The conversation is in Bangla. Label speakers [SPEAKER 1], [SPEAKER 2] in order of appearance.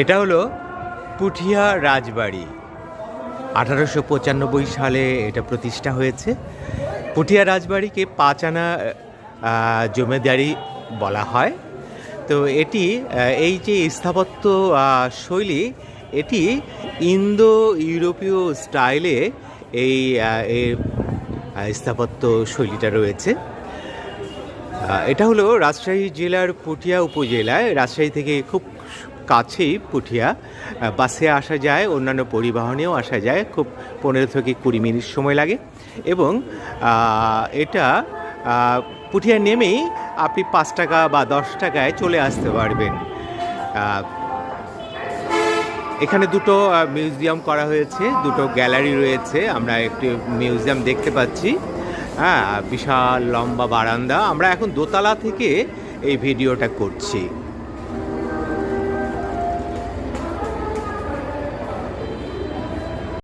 [SPEAKER 1] এটা হলো পুঠিয়া রাজবাড়ি। আঠারোশো পঁচানব্বই সালে এটা প্রতিষ্ঠা হয়েছে। পুঠিয়া রাজবাড়িকে পাঁচ আনা জমিদারি বলা হয়। তো এটি এই যে স্থাপত্য শৈলী, এটি ইন্দো ইউরোপীয় স্টাইলে এই স্থাপত্য শৈলীটা রয়েছে। এটা হলো রাজশাহী জেলার পুঠিয়া উপজেলায়। রাজশাহী থেকে খুব কাছেই পুঠিয়া। বাসে আসা যায়, অন্যান্য পরিবহনেও আসা যায়। খুব পনেরো থেকে কুড়ি মিনিট সময় লাগে। এবং এটা পুঠিয়া নেমেই আপনি পাঁচ টাকা বা দশ টাকায় চলে আসতে পারবেন। এখানে দুটো মিউজিয়াম করা হয়েছে, দুটো গ্যালারি রয়েছে। আমরা একটি মিউজিয়াম দেখতে পাচ্ছি। হ্যাঁ বিশাল লম্বা বারান্দা। আমরা এখন দোতলা থেকে এই ভিডিওটা করছি।